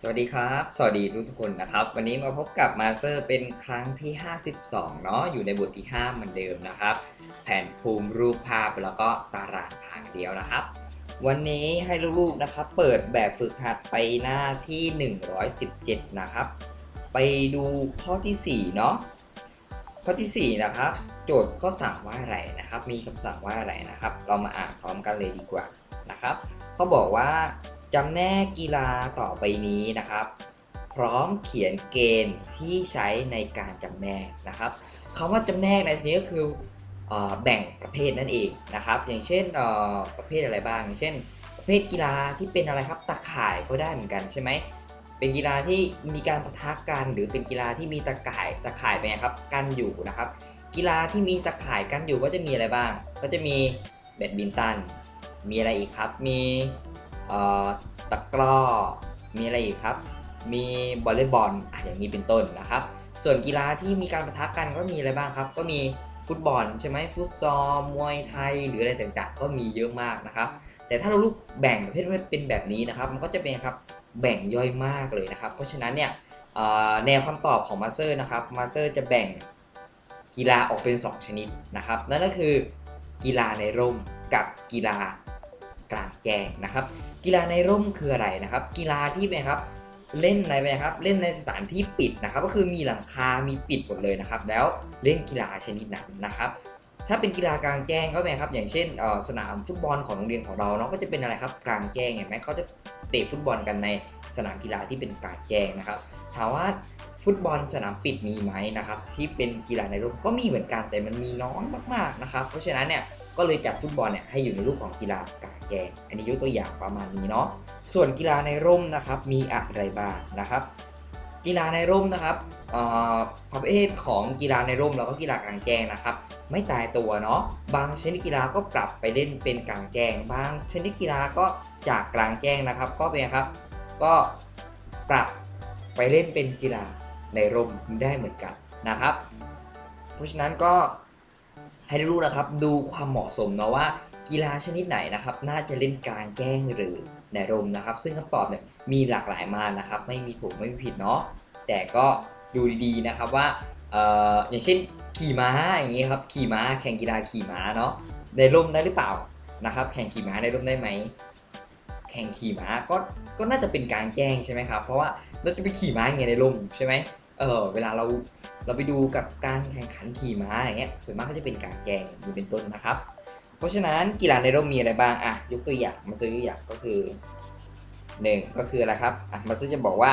สวัสดีครับ สวัสดีทุกทุกคนนะครับ วันนี้มาพบกับมาสเตอร์เป็นครั้งที่ 52 เนาะอยู่ในบทที่ 5 เหมือนเดิมนะครับ แผนภูมิรูปภาพแล้วก็ตารางทางเดียวนะครับ วันนี้ให้ลูกๆนะครับ เปิดแบบฝึกหัดไปหน้าที่ 117 นะครับ ไปดูข้อทีสี่4 เนาะข้อทีสี่ 4 นะครับ โจทย์ก็สั่งว่าอะไรนะครับ มีคำสั่งว่าอะไรนะครับ เรามาอ่านพร้อมกันเลยดีกว่านะครับเขาบอกว่า จำแนกกีฬาต่อไปนี้นะครับ พร้อมเขียนเกณฑ์ที่ใช้ในการจำแนกนะครับคำว่าจำแนกในที่นี้ก็คืออแบ่งประเภทนั่นเองนะครับ อย่างเช่นประเภทอะไรบ้าง อย่างเช่น ประเภทกีฬาที่เป็นอะไรครับตะข่ายก็ได้เหมือนกันใช่ไหมเป็นกีฬาที่มีการปะทะกันหรือเป็นกีฬาที่มีตะข่ายตะข่ายเป็นไงครับกันอยู่นะครับ กีฬาที่มีตะข่ายกันอยู่ก็จะมีอะไรบ้าง ก็จะมีแบดมินตันมีอะไรอีกครับ มี ตะกร้อ มีอะไรอีกครับ มีวอลเลย์บอลออย่างนี้เป็นต้นนะครับ ส่วนกีฬาที่มีการปะทะกันก็มีอะไรบ้างครับ ก็มีฟุตบอลใช่ไหมฟุตซอลมวยไทย หรืออะไรต่างๆ ก็มีเยอะมากนะครับ แต่ถ้าเราลูกแบ่งประเภทเป็นแบบนี้นะครับ มันก็จะเป็นครับแบ่งย่อยมากเลยนะครับ เพราะฉะนั้นเนี่ยแนวคำตอบของมาสเตอร์นะครับมาสเตอร์จะแบ่งกีฬาออกเป็น 2 ชนิดนะครับ นั่นก็คือกีฬาในร่มกับกีฬา กลางแจ้งนะครับ กีฬาในร่มคืออะไรนะครับ กีฬาที่เป็นครับเล่นอะไรไปครับเล่นในสถานที่ปิดนะครับ ก็คือมีหลังคา มีปิดหมดเลยนะครับ แล้วเล่นกีฬาชนิดนั้นนะครับ ถ้าเป็นกีฬากลางแจ้งก็เป็นครับ อย่างเช่นสนามฟุตบอลของโรงเรียนของเราเนาะก็จะเป็นอะไรครับกลางแจ้งเห็นไหมเขาจะเตะฟุตบอลกันในสนามกีฬาที่เป็นกลางแจ้งนะครับถามว่าฟุตบอลสนามปิดมีไหมนะครับที่เป็นกีฬาในร่มก็มีเหมือนกันแต่มันมีน้อยมากๆนะครับ เพราะฉะนั้นเนี่ย ก็เลยจัดฟุตบอลเนี่ยให้อยู่ในรูปของกีฬากาแจงอันนี้ยกตัวอย่างประมาณนี้เนาะ ส่วนกีฬาในร่มนะครับมีอะไรบ้างนะครับ กีฬาในร่มนะครับประเภทของกีฬาในร่มแล้วก็กีฬากลางแจ้งนะครับ ไม่ตายตัวเนาะบางชนิดกีฬาก็ปรับไปเล่นเป็นกลางแจ้งบางชนิดกีฬาก็จากกลางแจ้งนะครับ ก็เป็นครับก็ปรับไปเล่นเป็นกีฬาในร่มได้เหมือนกันนะครับ เพราะฉะนั้นก็ ให้รู้นะครับ ดูความเหมาะสมเนาะว่ากีฬาชนิดไหนนะครับน่าจะเล่นกลางแจ้งหรือในร่มนะครับ ซึ่งคำตอบเนี่ยมีหลากหลายมากนะครับ ไม่มีถูกไม่มีผิดเนาะแต่ก็ดูดีๆนะครับว่าเอ่ออย่างเช่นขี่ม้าอย่างนี้ครับขี่ม้าแข่งกีฬาขี่ม้าเนาะในร่มได้หรือเปล่านะครับแข่งขี่ม้าในร่มได้ไหมแข่งขี่ม้าก็ก็น่าจะเป็นกลางแจ้งใช่ไหมครับเพราะว่าเราจะไปขี่ม้าอย่างงี้ในร่มใช่ไหมเออเวลาเรา เราไปดูกับการแข่งขันขี่ม้าอย่างเงี้ยส่วนมากเขาจะเป็นกางแจงอย่างนี้เป็นต้นนะครับ เพราะฉะนั้นกีฬาในร่มมีอะไรบ้างอะยกตัวอย่างมาซื้อตัวอย่างก็คือหนึ่งก็คืออะไรครับอะมาซื้อจะบอกว่า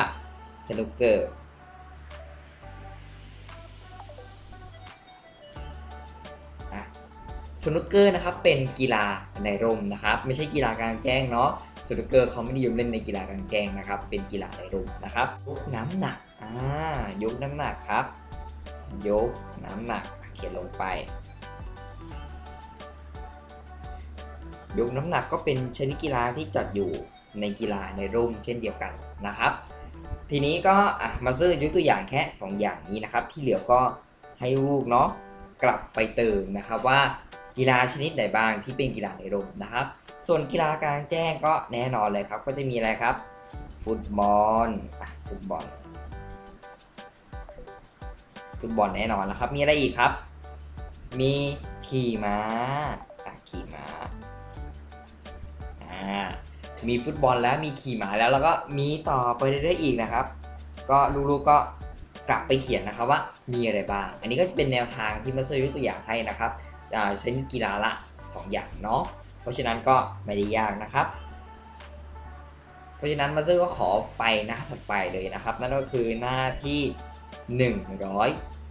สนุกเกอร์อะสนุกเกอร์นะครับเป็นกีฬาในร่มนะครับ ไม่ใช่กีฬากลางแจ้งเนาะสนุกเกอร์เขาไม่นิยมเล่นในกีฬากลางแจ้งนะครับ เป็นกีฬาในร่มนะครับยกน้ำหนักอ่ายกน้ำหนักครับ ยกน้ำหนักเขียนลงไป ยกน้ำหนักก็เป็นชนิดกีฬาที่จัดอยู่ในกีฬาในร่มเช่นเดียวกันนะครับ ทีนี้ก็มาซื้อยกตัวอย่างแค่ 2 อย่างนี้นะครับ ที่เหลือก็ให้ลูกเนาะกลับไปเติมนะครับว่ากีฬาชนิดไหนบ้างที่เป็นกีฬาในร่มนะครับ ส่วนกีฬากลางแจ้งก็แน่นอนเลยครับ ก็จะมีอะไรครับ ฟุตบอลฟุตบอล ฟุตบอลแน่นอนแล้วครับ มีอะไรอีกครับ มีขี่ม้าขี่ม้าอ่ามีฟุตบอลแล้วมีขี่ม้าแล้วแล้วก็มีต่อไปเรื่อยๆอีกนะครับ ก็ลูกๆก็กลับไปเขียนนะครับว่ามีอะไรบ้าง อันนี้ก็จะเป็นแนวทางที่มาเซอร์ยกตัวอย่างให้นะครับใช้กีฬาละ 2 อย่างเนาะ เพราะฉะนั้นก็ไม่ได้ยากนะครับ เพราะฉะนั้นมาเซอร์ก็ขอไปหน้าถัดไปเลยนะครับ นั่นก็คือหน้าที่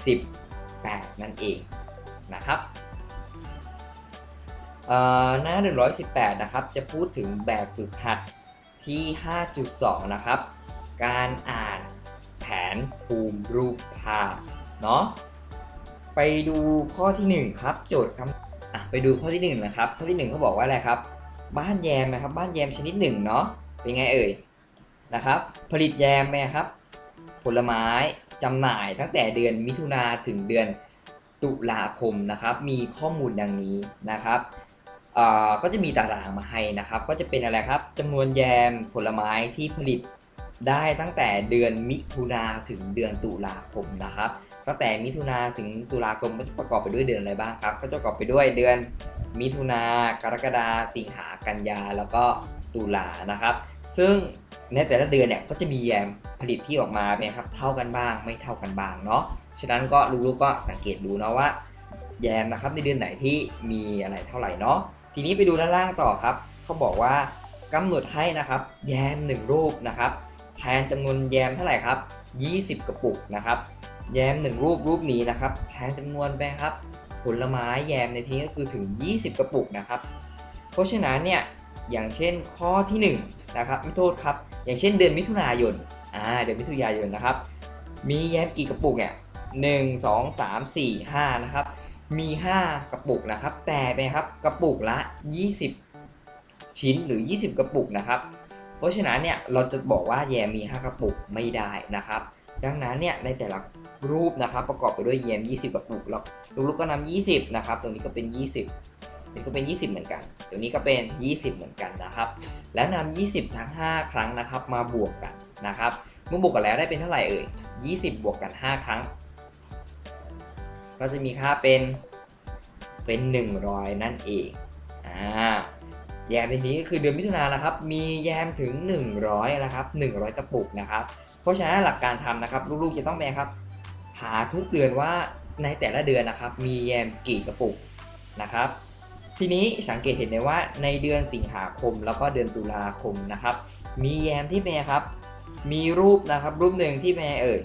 18 นั่นเองนะครับเอ่อหน้า 118 นะครับ จะพูดถึงแบบฝึกหัดที่ 5.2 นะครับ การอ่านแผนภูมิรูปภาพเนาะ ไปดูข้อที่ 1 ครับ โจทย์คำอะไปดูข้อที่ 1 นะครับ ข้อที่ 1 เขาบอกว่าอะไรครับ บ้านแยมนะครับ บ้านแยมชนิดหนึ่งเนาะ เป็นไงเอ่ย นะครับ ผลิตแยมไหมครับ ผลไม้ จำหน่ายตั้งแต่เดือนมิถุนาถึงเดือนตุลาคมนะครับ มีข้อมูลดังนี้นะครับก็จะมีตารางมาให้นะครับ ก็จะเป็นอะไรครับจำนวนแยมผลไม้ที่ผลิตได้ตั้งแต่เดือนมิถุนาถึงเดือนตุลาคมนะครับ ตั้งแต่มิถุนาถึงตุลาคมก็จะประกอบไปด้วยเดือนอะไรบ้างครับ ก็จะประกอบไปด้วยเดือนมิถุนากรกฎาสิงหากันยาแล้วก็ตุลานะครับ ซึ่งในแต่ละเดือนเนี่ยก็จะมีแยม ผลิตที่ออกมาเป็นครับเท่ากันบ้าง ไม่เท่ากันบ้างเนาะฉะนั้นก็ลูกๆก็สังเกตดูเนาะว่า แยมนะครับในเดือนไหนที่มีอะไรเท่าไหร่เนาะทีนี้ไปดูด้านล่างต่อครับเขาบอกว่ากำหนดให้นะครับแยม 1 รูปนะครับแทนจำนวนแยมเท่าไหร่ครับ 20 กระปุกนะครับแยม 1 รูปรูปนี้นะครับแทนจำนวนไปครับผลไม้แยมในที่นี้ก็คือถึง 20 กระปุกนะครับ เพราะฉะนั้นเนี่ยอย่างเช่นข้อที่1นะครับไม่โทษครับ อย่างเช่นเดือนมิถุนายน อ่าเดือนมิถุนายนนะครับ มีแยมกี่กระปุกเนี่ยหนึ่งสองสามสี่ห้านะครับ มี 5 กระปุกนะครับ แต่เป็นครับกระปุกละ 20 ชิ้นหรือ 20 กระปุกนะครับ เพราะฉะนั้นเนี่ยเราจะบอกว่าแยมมี 5 กระปุกไม่ได้นะครับ ดังนั้นเนี่ยในแต่ละรูปนะครับประกอบไปด้วยแยม 20 กระปุกแล้วลูกๆก็นำ20 นะครับ ตรงนี้ก็เป็น 20 นี่ก็เป็น 20 เหมือนกันตรงนี้ก็เป็น 20 เหมือนกันนะครับ แล้วนำ20 ทั้ง 5 ครั้งนะครับมาบวกกันนะครับเมื่อบวกกันแล้วได้เป็นเท่าไหร่เอ่ย20 บวกกัน 5 ครั้ง ก็จะมีค่าเป็นเป็น 100 นั่นเองอ่าแยมในนี้ก็คือเดือนมิถุนายนนะครับ มีแยมถึง 100 นะครับ 100 กระปุกนะครับ เพราะฉะนั้นหลักการทำนะครับ ลูกๆจะต้องไปครับ หาทุกเดือนว่าในแต่ละเดือนนะครับ มีแยมกี่กระปุกนะครับ ทีนี้สังเกตเห็นได้ว่าในเดือนสิงหาคมแล้วก็เดือนตุลาคมนะครับ มีแยมที่เป็นไงครับ มีรูปนะครับรูปหนึ่งที่เป็นไงเอ่ย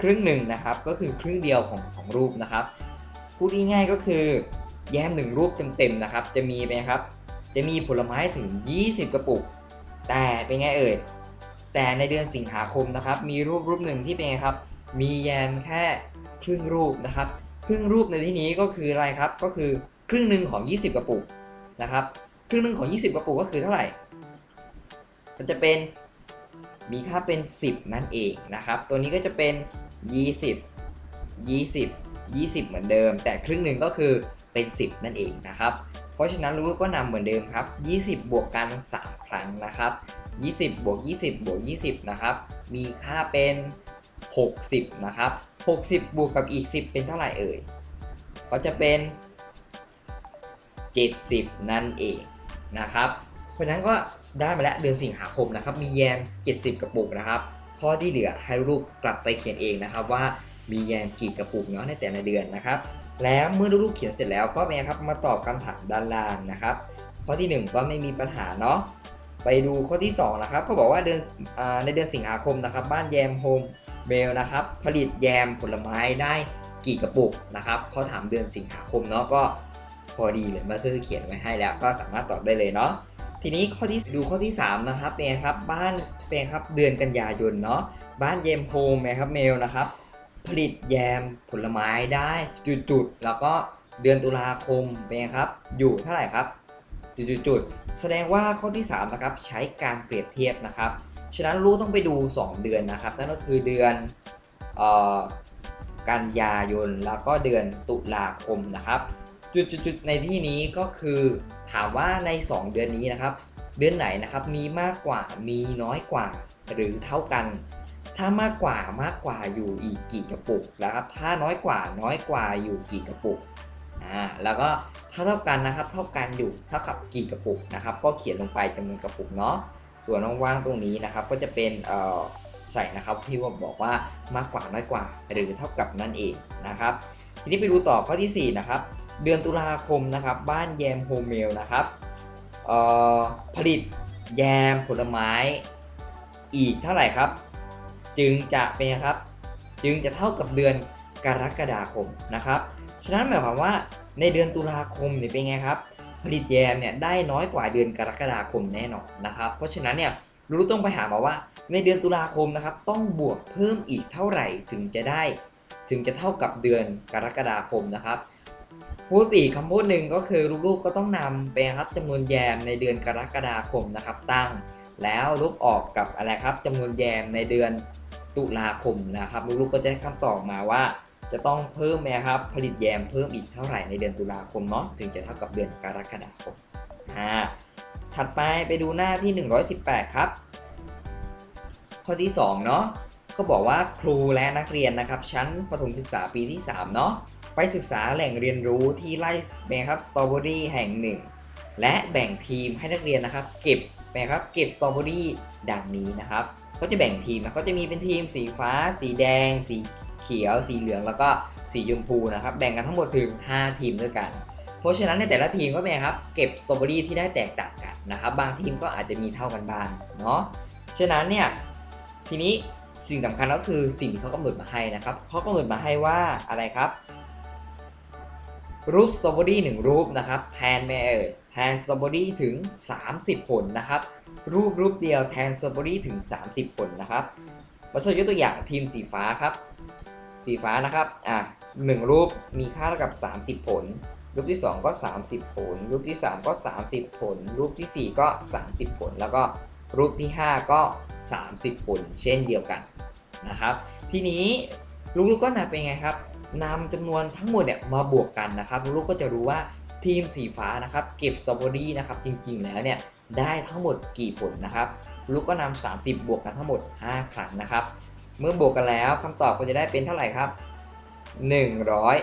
ครึ่งหนึ่งนะครับก็คือครึ่งเดียวของของรูปนะครับพูดง่ายๆก็คือแยมหนึ่งรูปเต็มๆนะครับจะมีไหมครับจะมีผลไม้ถึง 20 กระปุก แต่เป็นไงเอ่ยแต่ในเดือนสิงหาคมนะครับ มีรูปรูปหนึ่งที่เป็นไงครับ มีแยมแค่ครึ่งรูปนะครับ ครึ่งรูปในที่นี้ก็คืออะไรครับก็คือ รึ่งหนึ่งของ 20 กระปุกนะครับครึ่งหนึ่งของ 20 กระปุกก็คือเท่าไหร่ก็จะเป็นมีค่าเป็น 10 นั่นเองนะครับ ตัวนี้ก็จะเป็น 20 20 20 เหมือนเดิม แต่ครึ่งหนึ่งก็คือเป็น 10 นั่นเองนะครับ เพราะฉะนั้นลูกก็นำเหมือนเดิมครับ 20 บวกกัน 3 ครั้งนะครับ 20 บวก 20 บวก 20 นะครับ มีค่าเป็น 60 นะครับ 60 บวกกับอีก 10 เป็นเท่าไหร่เอ่ย ก็จะเป็น 70 นั่นเองนะครับ เพราะฉะนั้นก็ได้มาแล้วเดือนสิงหาคมนะครับ มีแยม 70 กระปุกนะครับข้อที่เหลือให้ลูกกลับไปเขียนเองนะครับว่ามีแยมกี่กระปุกเนาะในแต่ละเดือนนะครับ แล้วเมื่อลูกๆเขียนเสร็จแล้วก็เป็นครับมาตอบคำถามด้านล่างนะครับ ข้อที่ 1 ก็ไม่มีปัญหาเนาะไปดูข้อที่2นะครับเขาบอกว่าเดือนอในเดือนสิงหาคมนะครับ บ้านแยมโฮมเมลนะครับผลิตแยมผลไม้ได้กี่กระปุกนะครับเขาถามเดือนสิงหาคมเนาะก็ พอดีเลยมาซื้อเขียนไว้ให้แล้ว ก็สามารถตอบได้เลยเนาะทีนี้ข้อที่ดูข้อที่ 3 นะครับเป็นครับบ้านเป็นครับเดือนกันยายนเนาะบ้านแยมโฮมนะครับเมลนะครับ ผลิตแยมผลไม้ได้จุดๆแล้วก็เดือนตุลาคมเป็นไงครับ อยู่เท่าไหร่ครับ จุดๆแสดงว่าข้อที่3นะครับใช้การเปรียบเทียบนะครับฉะนั้นลูกต้องไปดู 2 เดือนนะครับนั่นก็คือเดือนออกันยายนแล้วก็เดือนตุลาคมนะครับ จุดๆในที่นี้ก็คือถามว่าใน 2 เดือนนี้นะครับ เดือนไหนนะครับมีมากกว่ามีน้อยกว่าหรือเท่ากัน ถ้ามากกว่ามากกว่าอยู่อีกกี่กระปุกนะครับ ถ้าน้อยกว่าน้อยกว่าอยู่กี่กระปุกอ่าแล้วก็ถ้าเท่ากันนะครับ เท่ากันอยู่เท่ากับกี่กระปุกนะครับ ก็เขียนลงไปจำนวนกระปุกเนาะส่วนว่างๆตรงนี้นะครับ ก็จะเป็นเอ่อใส่นะครับที่ว่าบอกว่ามากกว่าน้อยกว่า หรือเท่ากับนั่นเองนะครับ ทีนี้ไปดูต่อข้อทีสี่4นะครับ เดือนตุลาคมนะครับ บ้านแยมโฮเมลนะครับผลิตแยมผลไม้อีกเท่าไหร่ครับ จึงจะเป็นครับ จึงจะเท่ากับเดือนกรกฎาคมนะครับ ฉะนั้นหมายความว่าในเดือนตุลาคมเนี่ยเป็นไงครับ ผลิตแยมเนี่ยได้น้อยกว่าเดือนกรกฎาคมแน่นอนนะครับ เพราะฉะนั้นเนี่ยรู้ต้องไปหามาว่า ในเดือนตุลาคมนะครับ ต้องบวกเพิ่มอีกเท่าไหร่ถึงจะได้ ถึงจะเท่ากับเดือนกรกฎาคมนะครับ พูดอีกคำพูดหนึ่งก็คือลูกๆก็ต้องนำไปครับจำนวนแยมในเดือนกรกฎาคมนะครับตั้ง แล้วลบออกกับอะไรครับจำนวนแยมในเดือนตุลาคมนะครับลูกๆก็จะได้คำตอบมาว่า จะต้องเพิ่มไหมครับผลิตแยมเพิ่มอีกเท่าไหร่ในเดือนตุลาคมเนาะถึงจะเท่ากับเดือนกรกฎาคมอ่าถัดไปไปดูหน้าที่ 118 ครับ ข้อที่2เนาะก็บอกว่าครูและนักเรียนนะครับชั้นประถมศึกษาปีที่3เนาะ ไปศึกษาแหล่งเรียนรู้ที่ไร่นะครับสตรอเบอรี่แห่งหนึ่ง และแบ่งทีมให้นักเรียนนะครับ เก็บนะครับเก็บสตรอเบอรี่ดังนี้นะครับก็จะแบ่งทีมนะก็จะมีเป็นทีมสีฟ้า สีแดง สีเขียว สีเหลืองแล้วก็สีชมพูนะครับแบ่งกันทั้งหมดถึง 5 ทีมด้วยกัน เพราะฉะนั้นในแต่ละทีมก็เป็นครับเก็บสตรอเบอรี่ที่ได้แตกต่างกันนะครับบางทีมก็อาจจะมีเท่ากันบ้างเนาะฉะนั้นเนี่ยทีนี้สิ่งสำคัญก็คือสิ่งที่เขากำหนดมาให้นะครับเขากำหนดมาให้ว่าอะไรครับ รูปสตรอเบอรี่หนึ่งรูปนะครับ แทนแม่เอ่ยแทนสตรอเบอรี่ถึง 30 ผลนะครับ รูปรูปเดียวแทนสตรอเบอรี่ถึง 30 ผลนะครับมาสยกตัวอย่างทีมสีฟ้าครับ สีฟ้านะครับอะหนึ่งรูปมีค่าเท่ากับ 30 ผล รูปที่ 2 ก็ 30 ผล รูปที่ 3 ก็ 30 ผล รูปทีสี่4 ก็ 30 ผล แล้วก็รูปที่ 5 ก็ 30 ผล เช่นเดียวกันนะครับ ทีนี้ลูกๆก็นำเป็นไงครับ นำจำนวนทั้งหมดเนี่ยมาบวกกันนะครับลูกก็จะรู้ว่าทีมสีฟ้านะครับเก็บสตรอเบอรี่นะครับจริงๆแล้วเนี่ยได้ทั้งหมดกี่ผลนะครับ ลูกก็นำ30 บวกกันทั้งหมด 5 ครั้งนะครับ เมื่อบวกกันแล้วคำตอบก็จะได้เป็นเท่าไหร่ครับ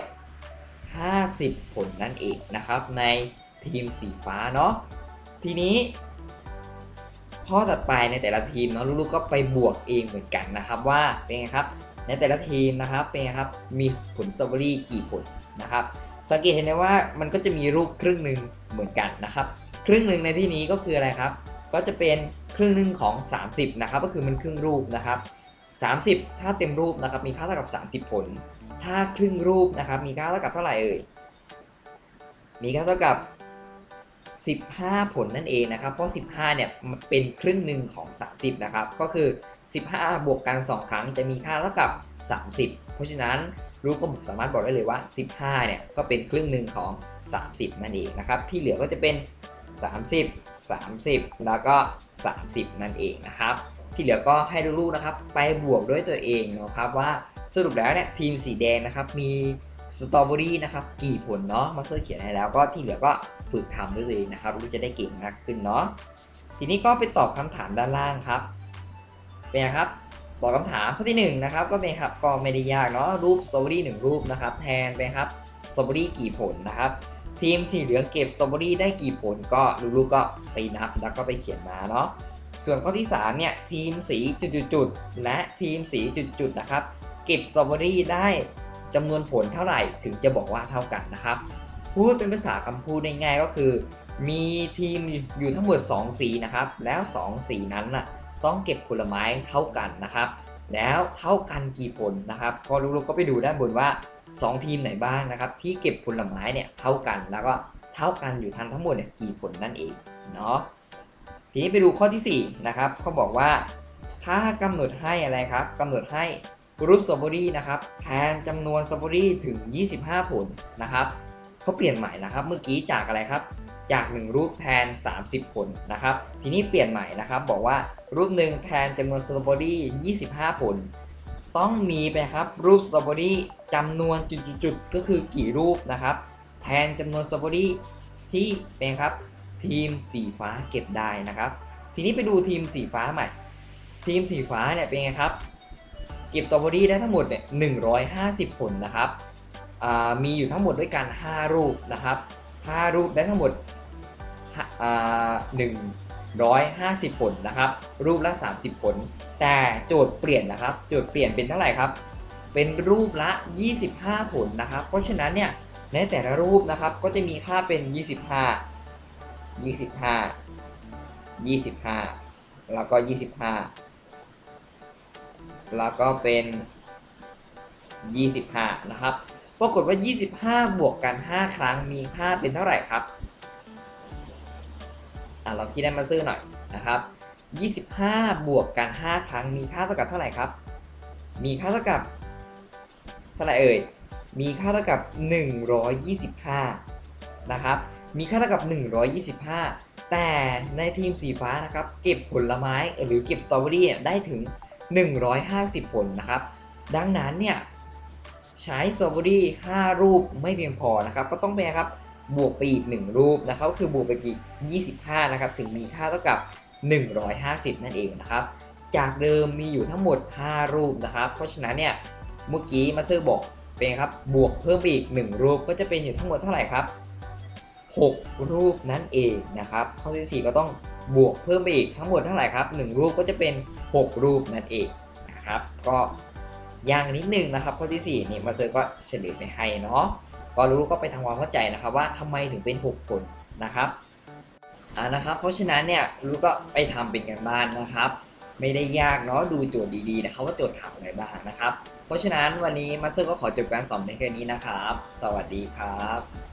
150 ผลนั่นเองนะครับ ในทีมสีฟ้าเนาะทีนี้ ข้อถัดไปในแต่ละทีมเนาะลูกๆก็ไปบวกเองเหมือนกันนะครับว่าเป็นไงครับ ในแต่ละทีมนะครับเป็นไงครับมีผลสตรอเบอรี่กี่ผลนะครับสังเกตเห็นได้ว่ามันก็จะมีรูปครึ่งหนึ่งเหมือนกันนะครับ ครึ่งหนึ่งในที่นี้ก็คืออะไรครับ ก็จะเป็นครึ่งหนึ่งของ 30นะครับก็คือมันครึ่งรูปนะครับ30 ถ้าเต็มรูปนะครับมีค่าเท่ากับ 30 ผล ถ้าครึ่งรูปนะครับมีค่าเท่ากับเท่าไหร่เอ่ยมีค่าเท่ากับ 15 ผลนั่นเองนะครับ เพราะ 15เนี่ยเป็นครึ่งหนึ่งของ 30นะครับก็คือ 15 บวกกัน 2 ครั้งจะมีค่าเท่ากับ 30 เพราะฉะนั้นรู้ก็สามารถบอกได้เลยว่า 15 เนี่ยก็เป็นครึ่งหนึ่งของ 30 นั่นเองนะครับ ที่เหลือก็จะเป็น 30 30 แล้วก็ 30 นั่นเองนะครับ ที่เหลือก็ให้ลูกๆนะครับ ไปบวกด้วยตัวเองนะครับว่าสรุปแล้วเนี่ยทีมสีแดงนะครับมีสตรอเบอรี่นะครับกี่ผลเนาะมาสเตอร์เขียนให้แล้วก็ที่เหลือก็ฝึกทำด้วยตัวเองนะครับลูกจะได้เก่งมากขึ้นเนาะทีนี้ก็ไปตอบคำถามด้านล่างครับ เป็นไงครับตอบคำถามข้อที่หนึ่งนะครับก็เป็นครับก็ไม่ได้ยากเนาะรูปสตรอเบอรี่หนึ่งรูปนะครับแทนไปครับสตรอเบอรี่กี่ผลนะครับทีมสีเหลืองเก็บสตรอเบอรี่ได้กี่ผลก็ลูกๆก็ไปนับแล้วก็ไปเขียนมาเนาะส่วนข้อที่3เนี่ยทีมสีจุดๆและทีมสีจุดๆนะครับเก็บสตรอเบอรี่ได้จำนวนผลเท่าไหร่ถึงจะบอกว่าเท่ากันนะครับพูดเป็นภาษาคำพูดง่ายก็คือ มีทีมอยู่ทั้งหมด 2 สีนะครับแล้ว 2 สีนั้นน่ะ ต้องเก็บผลไม้เท่ากันนะครับ แล้วเท่ากันกี่ผลนะครับ พอลูกๆก็ไปดูด้านบนว่า 2 ทีมไหนบ้างนะครับ ที่เก็บผลไม้เนี่ยเท่ากันแล้วก็เท่ากันอยู่ทันทั้งหมดเนี่ยกี่ผลนั่นเองเนาะทีนี้ไปดูข้อที่4นะครับเขาบอกว่า ถ้ากำหนดให้อะไรครับกำหนดให้รูปสตรอเบอรี่นะครับแทนจำนวนสตรอเบอรี่ถึง 25 ผลนะครับเขาเปลี่ยนใหม่นะครับ เมื่อกี้จากอะไรครับ จาก 1 รูปแทน 30 ผลนะครับ ทีนี้เปลี่ยนใหม่นะครับ บอกว่ารูปหนึ่งแทนจำนวนสตรอเบอรี่25 ผล ต้องมีไปครับรูปสตรอเบอรี่จำนวนจุดๆก็คือกี่รูปนะครับ แทนจำนวนสตรอเบอรี่ที่เป็นครับทีมสีฟ้าเก็บได้นะครับ ทีนี้ไปดูทีมสีฟ้าใหม่ ทีมสีฟ้าเนี่ยเป็นไงครับ เก็บสตรอเบอรี่ได้ทั้งหมดเนี่ย150 ผลนะครับมีอยู่ทั้งหมดด้วยกัน 5 รูปนะครับ 5 รูปได้ทั้งหมด 150 ผลนะครับ รูปละ 30 ผล แต่โจทย์เปลี่ยนนะครับ โจทย์เปลี่ยนเป็นเท่าไหร่ครับ เป็นรูปละ 25 ผลนะครับ เพราะฉะนั้นเนี่ยในแต่ละรูปนะครับก็จะมีค่าเป็น 25 25 25 แล้วก็ 25 แล้วก็เป็น 25 นะครับ ปรากฏว่า 25 บวกกัน 5 ครั้งมีค่าเป็นเท่าไหร่ครับ อะเราคิดได้มาซื้อหน่อยนะครับ 25 บวกกัน 5 ครั้งมีค่าเท่ากับเท่าไหร่ครับ มีค่าเท่ากับเท่าไหร่เอ่ย มีค่าเท่ากับ 125 นะครับ มีค่าเท่ากับ 125 แต่ในทีมสีฟ้านะครับ เก็บผลไม้หรือเก็บสตรอเบอรี่เนี่ยได้ถึง 150 ผลนะครับ ดังนั้นเนี่ยใช้สตรอเบอรี่ 5 รูปไม่เพียงพอนะครับ ก็ต้องเป็นครับ บวกไปอีก 1 รูปนะครับก็คือบวกไปอีก 25 นะครับ ถึงมีค่าเท่ากับ 150 นั่นเองนะครับ จากเดิมมีอยู่ทั้งหมด 5 รูปนะครับ เพราะฉะนั้นเนี่ยเมื่อกี้มาเตอร์บอกเป็นครับบวกเพิ่มไปอีก 1 รูปก็จะเป็นอยู่ทั้งหมดเท่าไหร่ครับ 6 รูปนั่นเองนะครับข้อที่4ก็ต้องบวกเพิ่มไปอีกทั้งหมดเท่าไหร่ครับ 1 รูปก็จะเป็น 6 รูปนั่นเองนะครับ ก็ยากนิดนึงนะครับข้อที่4นี่มาเซอร์ก็เฉลยไปให้เนาะ ก็รู้ก็ไปทำความเข้าใจนะครับว่าทำไมถึงเป็น 6 ผลนะครับอ่านะครับ เพราะฉะนั้นเนี่ยรู้ก็ไปทำเป็นกันบ้านนะครับ ไม่ได้ยากเนาะดูโจทย์ดีๆนะครับว่าโจทย์ถามอะไรบ้างนะครับ เพราะฉะนั้นวันนี้มาสเตอร์ก็ขอจบการสอนในแค่นี้นะครับ สวัสดีครับ